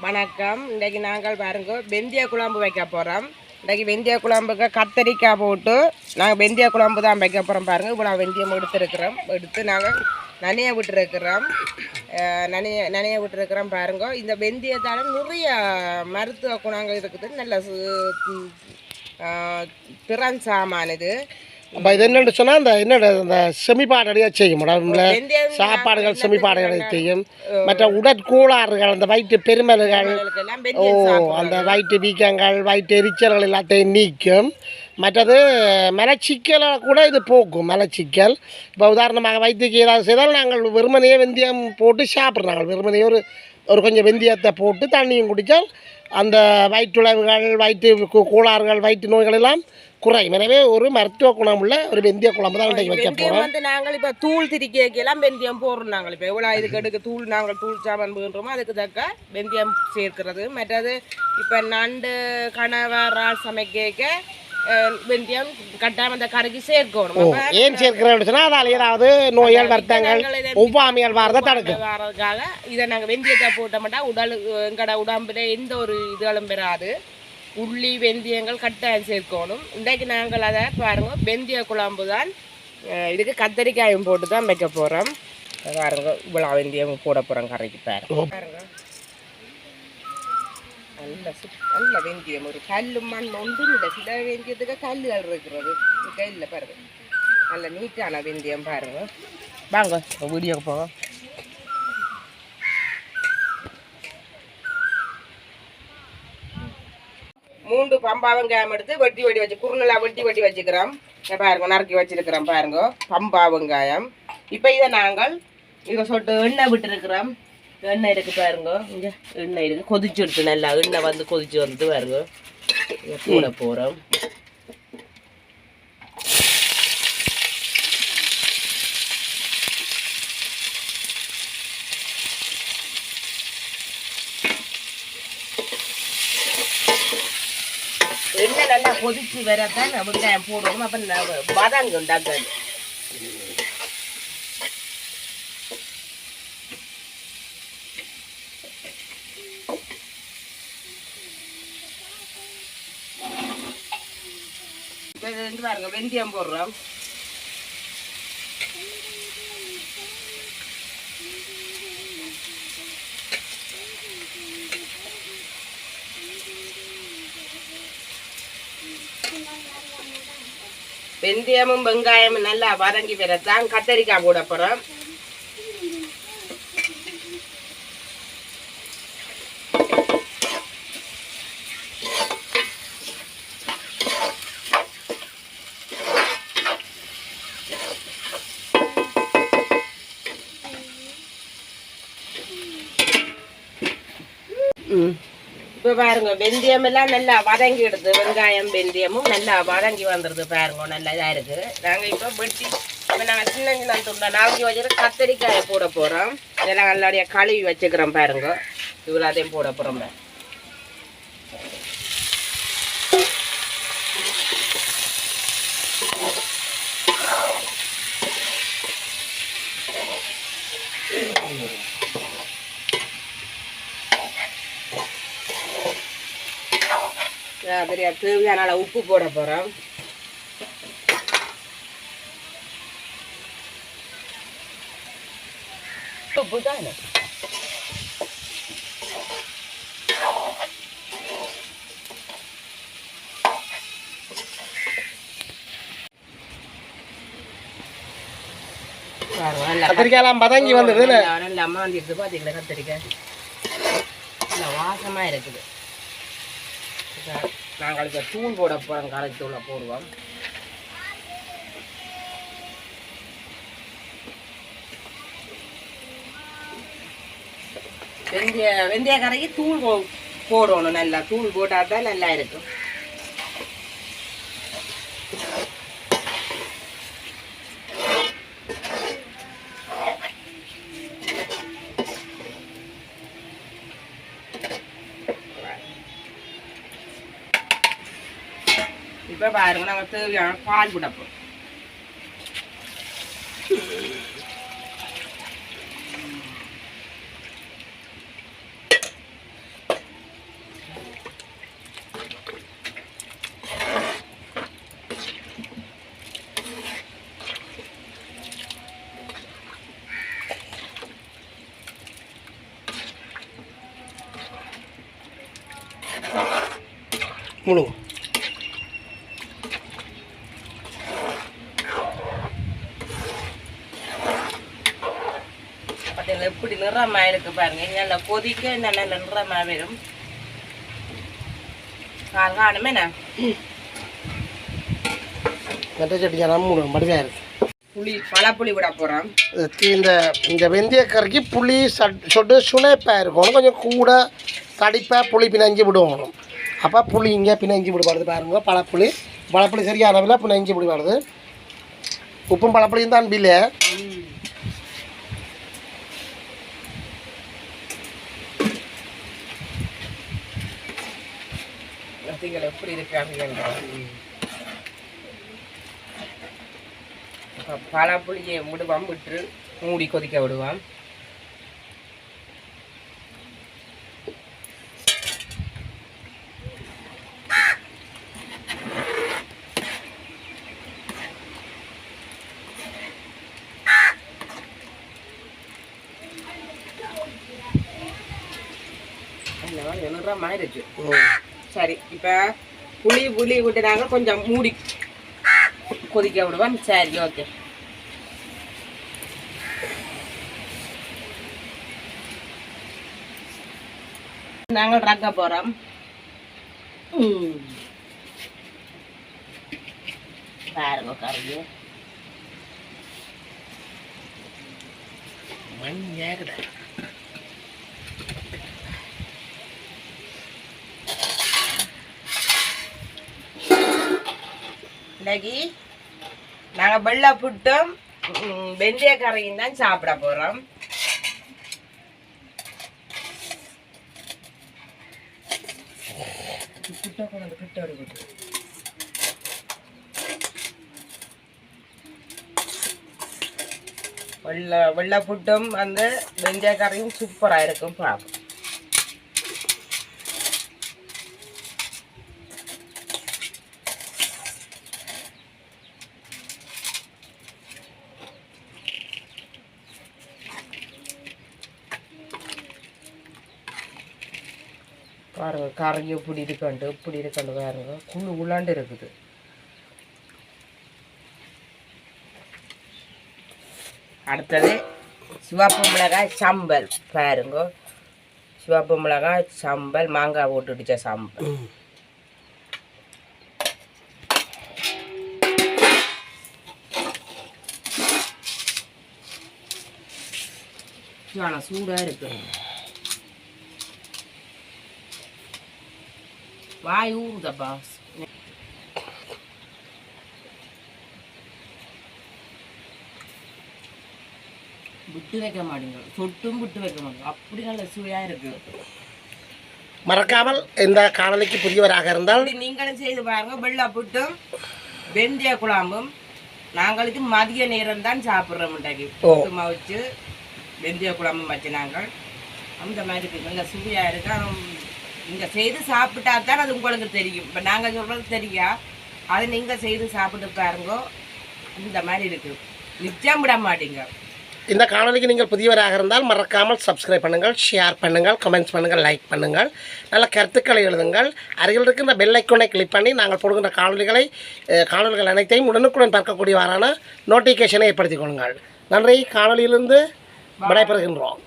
வணக்கம். இன்றைக்கு நாங்கள் பாருங்க வெந்தய குழம்பு வைக்க போகிறோம் இன்றைக்கு வெந்தய குழம்புக்கு கத்தரிக்காய் போட்டு நாங்கள் வெந்தய குழம்பு தான் வைக்க போகிறோம் பாருங்க. இப்போ நான் வெந்தயம் எடுத்துருக்குறோம். எடுத்து நாங்கள் நனைய விட்டுருக்குறோம். நனைய நனைய விட்டுருக்குறோம் பாருங்க. இந்த வெந்தயத்தால் நிறைய மருத்துவ குணங்கள் இருக்குது. நல்ல சு- திறன் சாமான் இது. அப்போ இது என்னென்னு சொன்னால் இந்த என்னோட இந்த செமிப்பாடடையாக செய்யும். உடம்புல சாப்பாடுகள் செமிப்பாடுகளை செய்யும். மற்ற உடற்கூளாறுகள் அந்த வயிற்று பெருமல்கள் ஓ அந்த வயிற்று வீக்கங்கள் வயிற்று எரிச்சல்கள் எல்லாத்தையும் நீக்கும். மற்றது மலச்சிக்கலை கூட இது போக்கும் மலச்சிக்கல். இப்போ உதாரணமாக வயிற்றுக்கு ஏதாவது செய்தால் நாங்கள் வெறுமனையே வெந்தயம் போட்டு சாப்பிட்றோம். நாங்கள் வெறுமனையே ஒரு ஒரு கொஞ்சம் வெந்தயத்தை போட்டு தண்ணியும் குடித்தால் அந்த வயிற்றுளவுகள் வயிற்று கோளாறுகள் வயிற்று நோய்கள் எல்லாம் குறையும் எனவே ஒரு மருத்துவ குணமுள்ள ஒரு வெந்தய குழம்பு தான் இன்றைக்கு வைக்க வெந்தயம் போகிறோம் வந்து நாங்கள் இப்ப தூள் திரிக்கைக்கெல்லாம் வெந்தயம் போடுறோம் நாங்கள். இப்போ எவ்வளோ இதுக்கு எடுக்க தூள் நாங்கள் தூள் சாமான் போடுறோமோ அதுக்கு தக்க வெந்தயம் சேர்க்கிறது. மற்றது இப்போ நண்டு கணவரால் சமைக்க வெந்தயம் கட்டாயம் அந்த கறிக்கு சேர்க்கணும். ஏன் சேர்க்கிறேன்னு சொன்னால் அதால் ஏதாவது நோய்கள் வருத்தங்கள் ஒவ்வாமைகள் வரதை தடுக்கும். வர்றதுக்காக இதை நாங்கள் வெந்தயத்தை போட்ட மாட்டா உடல் எங்கட உடம்புல எந்த ஒரு இதுகளும் பெறாது உள்ளி வெந்தயங்கள் கட்டாயம் சேர்க்கணும் இன்றைக்கு நாங்கள் அதை பாருங்க வெந்தய குழம்பு தான் இதுக்கு கத்தரிக்காயும் போட்டு தான் வைக்க போகிறோம் பாருங்க இவ்வளோ வெந்தயம் போட போகிறோம் கரைக்கு பாருங்க பாருங்க நல்ல நல்ல வெந்தயம் ஒரு கல் மண் ஒன்றும் இல்லை சில வெந்தயத்துக்கு கல்லுகள் இருக்கிறது கையில் பாருங்க நல்ல நீட்டான வெந்தயம் பாருங்க வாங்க வீடியோக்கு போவோம் மூன்று பம்பா வெங்காயம் எடுத்து வெட்டி வெட்டி வச்சு குறுநலா வெட்டி வெட்டி வச்சுக்கிறோம். பாருங்க நறுக்கி வச்சிருக்கிறோம் பாருங்க. பம்பா வெங்காயம் இப்போ இதை நாங்கள் இதை சொட்டு எண்ணெய் விட்டுருக்குறோம். எண்ணெய் இருக்கு பாருங்க இங்கே எண்ணெய் இருக்கு. கொதிச்சு விட்டு நல்லா எண்ணெய் வந்து கொதிச்சு வந்து பாருங்க. கூட போகிறோம் எண்ணெய் நல்லா கொதித்து வரத்தான் வெங்காயம் போடணும் அப்போ வதங்க உண்டாக்காது இப்போ இது பாருங்க வெந்தயம் போடுறோம் வெந்தயமும் வெங்காயமும் நல்லா வதங்கி வரத்தான் கத்தரிக்காய் போட போகிறோம் இப்போ பாருங்க வெந்தயம் எல்லாம் நல்லா வதங்கிடுது வெங்காயம் வெந்தயமும் நல்லா வதங்கி வந்துடுது பாருங்க நல்லா இதாக இருக்குது நாங்கள் இப்போ வெட்டி இப்போ நாங்கள் சின்ன சின்ன துண்டை நாளைக்கு வச்சுட்டு கத்தரிக்காயை போட போகிறோம் இதெல்லாம் நல்லபடியாக கழுவி வச்சுக்கிறோம் பாருங்க. இவ்வளோதையும் போட போகிறோம் தெரியாது தேவையான அளவு உப்பு போட போகிறோம் உப்பு தானே கத்திரிக்காயெல்லாம் பதங்கி வந்தது நல்லா நல்லா அம்மாந்திருது பார்த்தீங்களா கத்திரிக்காய்? நல்லா வாசமாக இருக்குது. நாங்கள் இப்போ தூள் போட போகிறோம் கரைச்சி தூளை போடுவோம். வெந்தய வெந்தய கரைக்கு தூள் போடணும் நல்லா தூள் போட்டால் தான் நல்லா இருக்கும். കാര്യങ്ങളകത്ത് പാൽ കൂടപ്പം മുളക്. பார்த்தீங்களா எப்படி நிறமா இருக்கு பாருங்க. நல்லா கொதிக்க நல்ல நிறமா வரும். கால் காணுமே நான் மூணு மடிதாக இருக்குது புளி பழப்புளி விட போகிறோம் இந்த இந்த வெந்தயக்கறிக்கு புளி சட் சொட்டு சுனைப்பாக இருக்கணும் கொஞ்சம் கூட தடிப்பாக புளி பிணைஞ்சி விடுவோம். அப்போ புளி இங்கே பிணைஞ்சி விடுபாடுது பாருங்க. பழப்புளி. பழப்புளி சரியான அளவில் பிணைஞ்சி விடுபாடுது உப்பும் பழப்புளியும் தான் பில்லே. பார்த்தீங்களா எப்படி இருக்காங்க பழப்புளியை விடுவான் விட்டு மூடி கொதிக்க விடுவான் நிறமா இருக்கு சரி இப்போ புளி புளி விட்டுனாங்க கொஞ்சம் மூடி கொதிக்க விடுவோம். சரி ஓகே நாங்கள் ரக்க போகிறோம் பாருங்க கறியை மண் ஏகுதா இன்னைக்கு நாங்கள் வெள்ளை புட்டும் ம், வெந்தய கறியும் தான் சாப்பிட போகிறோம் வெள்ளை வெள்ளை புட்டும் அந்த வெந்தய கறியும் சூப்பராக இருக்கும் பார்ப்போம் பாருங்கள் கறி இப்படி இருக்கண்டு இப்படி இருக்கண்டு பாருங்க. குழு உள்ளாண்டு இருக்குது. அடுத்தது சிவப்பு மிளகாய் சம்பல். பாருங்க சிவப்பு மிளகாய் சம்பல் மாங்காய் போட்டுடிச்ச சம்பல். ஆனால் சூடாக இருக்கு. வாய் ஊறுதப்பா விட்டு வைக்க மாட்டேங்க. சொட்டும் விட்டு வைக்க மாட்டேங்க. அப்படி நல்ல சுவையாக இருக்கு. மறக்காமல் இந்த காணொலிக்கு புதியவராக இருந்தால் நீங்களும் செய்து பாருங்க. வெள்ளை புட்டும் வெந்தய குழம்பும் நாங்களுக்கு மதிய நேரம் தான் சாப்பிட்றோம் ஓ. சும்மா வச்சு வெந்தய குழம்பும் வச்சு நாங்கள். அந்த மாதிரி நல்ல சுவையாக இருக்கு. ஆனா, நீங்க செய்து சாப்பிட்டா தான் அது உங்களுக்கு தெரியும். இப்போ நாங்கள் சொல்றது தெரியா அதை நீங்கள் செய்து சாப்பிட்டு பாருங்க. இந்த மாதிரி இருக்கு. நிச்சயம் விட மாட்டீங்க. இந்த காணொலிக்கு நீங்கள் புதியவராக இருந்தால் மறக்காமல் சப்ஸ்கிரைப் பண்ணுங்கள் ஷேர் பண்ணுங்கள் கமெண்ட்ஸ் பண்ணுங்கள் லைக் பண்ணுங்கள். நல்ல கருத்துக்களை எழுதுங்கள். அருகில் இருக்கின்ற பெல் ஐக்கோனை கிளிக் பண்ணி நாங்கள் போடுகின்ற காணொலிகளை காணொலிகள் அனைத்தையும் உடனுக்குடன் பார்க்கக்கூடியவாறான நோட்டிஃபிகேஷனை ஏற்படுத்திக் கொள்ளுங்கள். நன்றி. காணொலியிலிருந்து விடைபெறுகின்றோம்.